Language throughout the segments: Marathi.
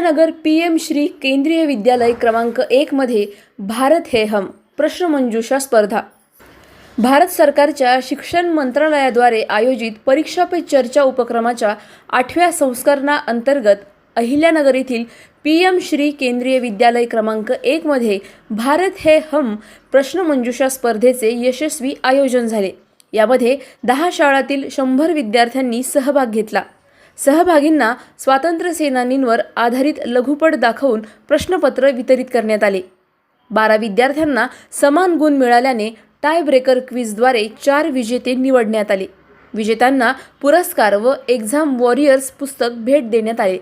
अहिल्यानगर पी एम श्री केंद्रीय विद्यालय क्रमांक एकमध्ये भारत हे हम प्रश्नमंजुषा स्पर्धा. भारत सरकारच्या शिक्षण मंत्रालयाद्वारे आयोजित परीक्षा पे चर्चा उपक्रमाच्या आठव्या संस्करणा अंतर्गत अहिल्यानगर येथील पी एम श्री केंद्रीय विद्यालय क्रमांक एकमध्ये भारत हे हम प्रश्नमंजुषा स्पर्धेचे यशस्वी आयोजन झाले. यामध्ये दहा शाळातील शंभर विद्यार्थ्यांनी सहभाग घेतला. सहभागींना स्वातंत्र्य सेनानींवर आधारित लघुपट दाखवून प्रश्नपत्र वितरित करण्यात आले. बारा विद्यार्थ्यांना समान गुण मिळाल्याने टाय ब्रेकर क्विजद्वारे चार विजेते निवडण्यात आले. विजेत्यांना पुरस्कार व एक्झाम वॉरियर्स पुस्तक भेट देण्यात आले.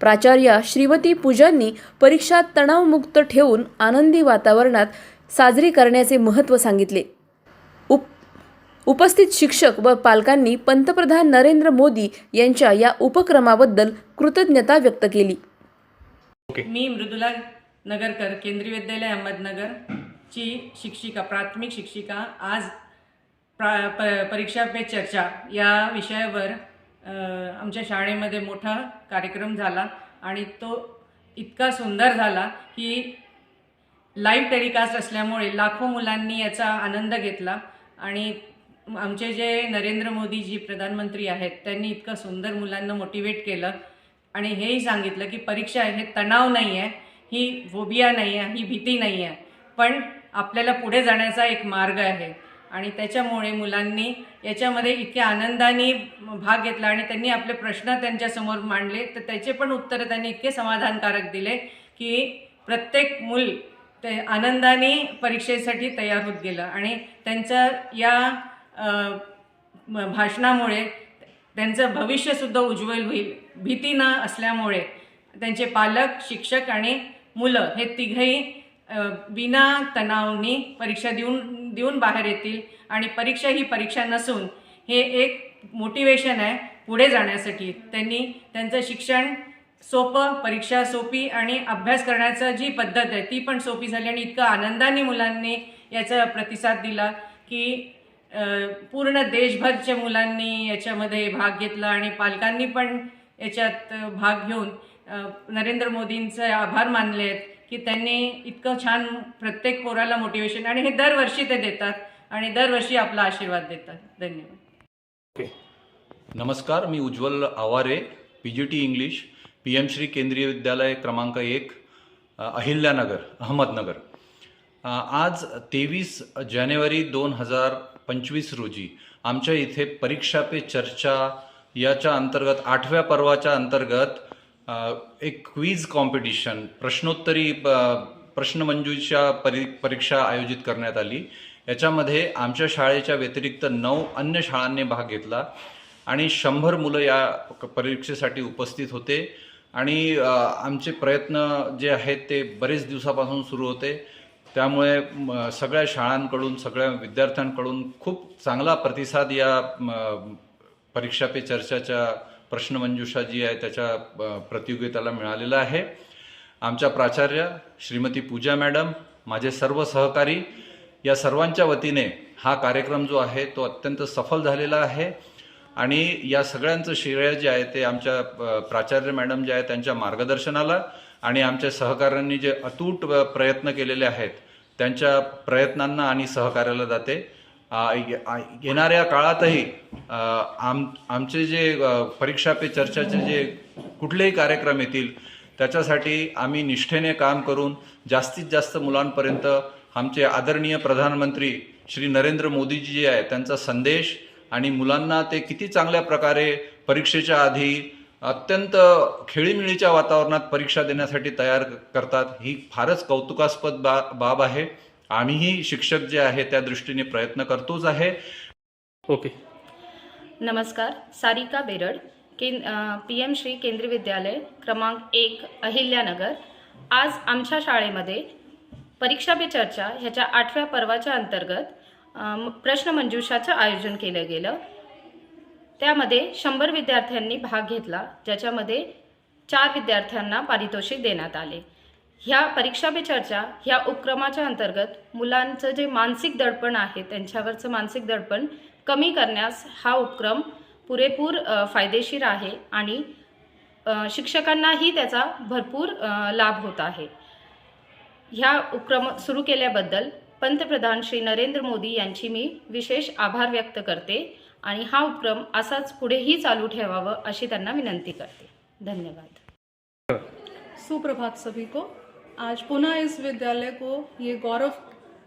प्राचार्या श्रीमती पूजांनी परीक्षा तणावमुक्त ठेवून आनंदी वातावरणात साजरी करण्याचे महत्त्व सांगितले. उपस्थित शिक्षक व पालकांनी पंतप्रधान नरेंद्र मोदी यांच्या या उपक्रमाबद्दल कृतज्ञता व्यक्त केली. मी मृदुला नगरकर केंद्रीय विद्यालय अहमदनगर ची शिक्षिका प्राथमिक शिक्षिका. आज प्रा प परीक्षा पे चर्चा. या विषयावर आमच्या शाळेमध्ये मोठा कार्यक्रम झाला आणि तो इतका सुंदर झाला की लाईव्ह टेलिकास्ट असल्यामुळे लाखो मुलांनी याचा आनंद घेतला आणि आमचे जे नरेंद्र मोदी जी प्रधानमंत्री आहेत त्यांनी इतकं सुंदर मुलांना मोटिवेट केलं आणि हेही सांगितलं की परीक्षा हे तणाव नाही आहे ही फोबिया नाही आहे ही भीती नाही आहे पण आपल्याला पुढे जाण्याचा एक मार्ग आहे. आणि त्याच्यामुळे मुलांनी याच्यामध्ये इतक्या आनंदाने भाग घेतला आणि त्यांनी आपले प्रश्न त्यांच्यासमोर मांडले तर त्याचे पण उत्तरं त्यांनी इतके समाधानकारक दिले की प्रत्येक मूल ते आनंदाने परीक्षेसाठी तयार होत गेलं. आणि त्यांचं या भाषणामुळे त्यांचं भविष्यसुद्धा उज्ज्वल होईल भीती न असल्यामुळे त्यांचे पालक शिक्षक आणि मुलं हे तिघही बिना तणावनी परीक्षा देऊन देऊन बाहेर येतील आणि परीक्षा ही परीक्षा नसून हे एक मोटिवेशन आहे पुढे जाण्यासाठी. त्यांनी त्यांचं शिक्षण सोपं परीक्षा सोपी आणि अभ्यास करण्याचं जी पद्धत आहे ती पण सोपी झाली आणि इतकं आनंदाने मुलांनी याचा प्रतिसाद दिला की पूर्ण देशभरच्या मुलांनी याच्यामध्ये भाग घेतला आणि पालकांनी पण याच्यात भाग घेऊन नरेंद्र मोदींचे आभार मानले आहेत की त्यांनी इतकं छान प्रत्येक पोराला मोटिवेशन आणि हे दरवर्षी ते देतात आणि दरवर्षी आपला आशीर्वाद देतात. धन्यवाद. नमस्कार मी Ujjwal Aware P G T English P M Shri Kendriya Vidyalaya क्रमांक एक अहिल्यानगर अहमदनगर. आज तेवीस जानेवारी दोन हजार पंचवीस रोजी. आमच्या इथे परीक्षा पे चर्चा याच्या अंतर्गत आठव्या पर्वाच्या अंतर्गत एक क्वीज कॉम्पिटिशन प्रश्नोत्तरी प- परी परीक्षा आयोजित करण्यात आली. याच्यामध्ये आमच्या शाळेच्या व्यतिरिक्त नऊ अन्य शाळांनी भाग घेतला आणि शंभर मुलं या क- परीक्षेसाठी उपस्थित होते. आणि आमचे प्रयत्न जे आहेत ते बरेच दिवसापासून सुरू होते. त्यामुळे म, सगळ्या शाळांकडून सगळ्या विद्यार्थ्यांकडून खूप चांगला प्रतिसाद या म, परीक्षा पे चर्चाच्या प्रश्नमंजुषा जी आहे त्याच्या प्रतियोगिताला मिळालेला आहे. आमच्या प्राचार्य श्रीमती पूजा मॅडम माझे सर्व सहकारी या सर्वांच्या वतीने हा कार्यक्रम जो आहे तो अत्यंत सफल झालेला आहे. आणि या सगळ्यांचं श्रेय जे आहे ते आमच्या प्राचार्य मॅडम जे आहे त्यांच्या मार्गदर्शनाला आणि आमच्या सहकाऱ्यांनी जे अतूट प्रयत्न केलेले आहेत त्यांच्या प्रयत्नांना आणि सहकार्याला जाते. येणाऱ्या काळातही आम आमचे जे परीक्षा पे चर्चाचे जे कुठलेही कार्यक्रम येतील त्याच्यासाठी आम्ही निष्ठेने काम करून जास्तीत जास्त मुलांपर्यंत आमचे आदरणीय प्रधानमंत्री श्री नरेंद्र मोदीजी जे आहे त्यांचा संदेश आणि मुलांना ते किती चांगल्या प्रकारे परीक्षेच्या आधी अत्यंत खेळीमेळीच्या वातावरणात परीक्षा देण्यासाठी तयार करतात. ही फारच कौतुकास्पद बा बाब आहे. आम्हीही शिक्षक जे आहे त्या दृष्टीने प्रयत्न करतोच आहे. ओके. नमस्कार. सारिका बेरड केन पी एम श्री केंद्रीय विद्यालय क्रमांक एक अहिल्यानगर. आज आमच्या शाळेमध्ये परीक्षा पे चर्चा ह्याच्या आठव्या पर्वाच्या अंतर्गत प्रश्नमंजुषाचं आयोजन केलं गेलं. त्यामध्ये शंभर विद्यार्थ्यांनी भाग घेतला ज्याच्यामध्ये चार विद्यार्थ्यांना पारितोषिक देण्यात आले. ह्या परीक्षा पे चर्चा ह्या उपक्रमाच्या अंतर्गत मुलांचं जे मानसिक दडपण आहे त्यांच्यावरचं मानसिक दडपण कमी करण्यास हा उपक्रम पुरेपूर फायदेशीर आहे आणि शिक्षकांनाही त्याचा भरपूर लाभ होत आहे. ह्या उपक्रम सुरू केल्याबद्दल पंतप्रधान श्री नरेंद्र मोदी यांची मी विशेष आभार व्यक्त करते. आणि हा उपक्रम असाच पुढेही चालू ठेवावं अशी त्यांना विनंती करते. धन्यवाद. सुप्रभात सभी को. आज पुनः इस विद्यालय को ये गौरव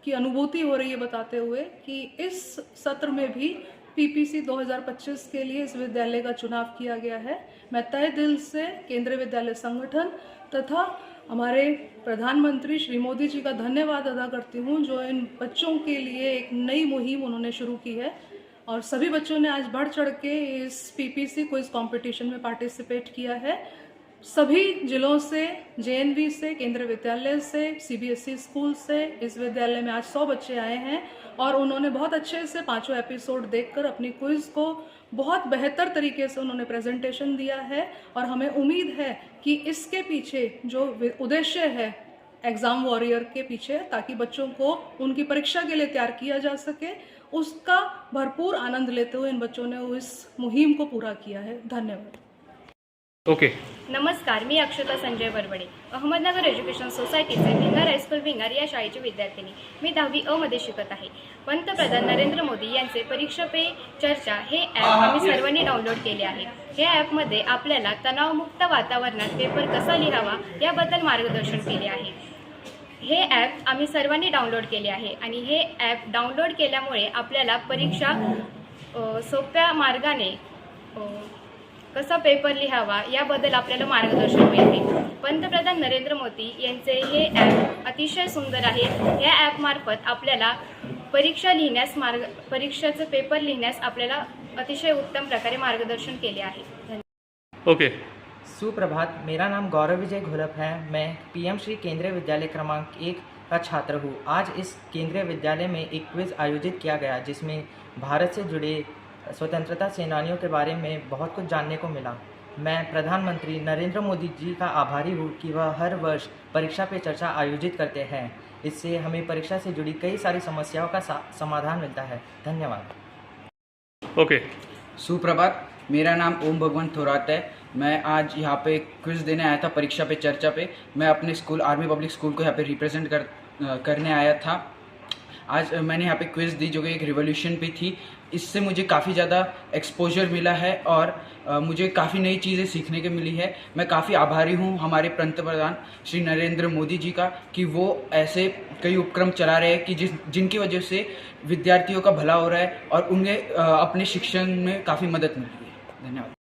की अनुभूति हो रही है बताते हुए कि इस सत्र में भी पीपीसी 2025 के लिए इस विद्यालय का चुनाव किया गया है। मैं तय दिल से केंद्रीय विद्यालय संगठन तथा हमारे प्रधानमंत्री श्री मोदी जी का धन्यवाद अदा करती हूँ जो इन बच्चों के लिए एक नई मुहिम उन्होंने शुरू की है। और सभी बच्चों ने आज बढ़ चढ़ के इस पीपीसी को इस कंपटीशन में पार्टिसिपेट किया है। सभी जिलों से जेएनवी से, केंद्रीय विद्यालय से सीबीएसई स्कूल से, इस विद्यालय में आज सौ बच्चे आए हैं और उन्होंने बहुत अच्छे से पाँचों एपिसोड देखकर अपनी क्विज को बहुत बेहतर तरीके से उन्होंने प्रेजेंटेशन दिया है और हमें उम्मीद है कि इसके पीछे जो उद्देश्य है एग्ज़ाम वॉरियर के पीछे, ताकि बच्चों को उनकी परीक्षा के लिए तैयार किया जा सके। उसका भरपूर आनंद लेते हुए इन बच्चों ने इस मुहिम को पूरा किया है। धन्यवाद। ओके। नमस्कार मी अक्षता संजय बरबडे अहमदनगर एज्युकेशन सोसायटीचे भिंगार हायस्कूल भिंगार या शाळेची विद्यार्थिनी. मी दहावी अ मध्ये शिकत आहे. पंतप्रधान नरेंद्र मोदी यांचे परीक्षा पे चर्चा हे ॲप आम्ही सर्वांनी डाउनलोड केले आहे. या ॲपमध्ये आपल्याला तणावमुक्त वातावरणात पेपर कसा लिहावा याबद्दल मार्गदर्शन केले आहे. हे ॲप आम्ही सर्वांनी डाउनलोड केले आहे. आणि हे ॲप डाउनलोड केल्यामुळे आपल्याला परीक्षा सोप्या मार्गाने कसा पेपर लिहावा याबद्दल आपल्याला मार्गदर्शन मिळते. पंतप्रधान नरेंद्र मोदी यांचे हे ॲप अतिशय सुंदर आहे. या ॲपमार्फत आपल्याला परीक्षा लिहिण्यास मार्ग परीक्षेचं पेपर लिहिण्यास आपल्याला अतिशय उत्तम प्रकारे मार्गदर्शन केले आहे. धन्यवाद. ओके सुप्रभात मेरा नाम गौरव विजय घोलप है। मैं पीएम श्री केंद्रीय विद्यालय क्रमांक एक का छात्र हूँ। आज इस केंद्रीय विद्यालय में एक क्विज़ आयोजित किया गया जिसमें भारत से जुड़े स्वतंत्रता सेनानियों के बारे में बहुत कुछ जानने को मिला। मैं प्रधानमंत्री नरेंद्र मोदी जी का आभारी हूँ कि वह हर वर्ष परीक्षा पे चर्चा आयोजित करते हैं। इससे हमें परीक्षा से जुड़ी कई सारी समस्याओं का समाधान मिलता है। धन्यवाद। ओके। सुप्रभात। मेरा नाम ओम भगवंत थोरात है। मैं आज यहाँ पे क्विज़ देने आया था, परीक्षा पे, चर्चा पे। मैं अपने स्कूल, आर्मी पब्लिक स्कूल को यहाँ पे रिप्रेजेंट कर करने आया था। आज मैंने यहाँ पे क्विज़ दी जो कि एक रिवोल्यूशन पे थी। इससे मुझे काफ़ी ज़्यादा एक्सपोजर मिला है और मुझे काफ़ी नई चीज़ें सीखने को मिली है। मैं काफ़ी आभारी हूँ हमारे पंत प्रधान श्री नरेंद्र मोदी जी का कि वो ऐसे कई उपक्रम चला रहे हैं कि जिस, जिनकी वजह से विद्यार्थियों का भला हो रहा है और उन्हें अपने शिक्षण में काफ़ी मदद मिल रही है। धन्यवाद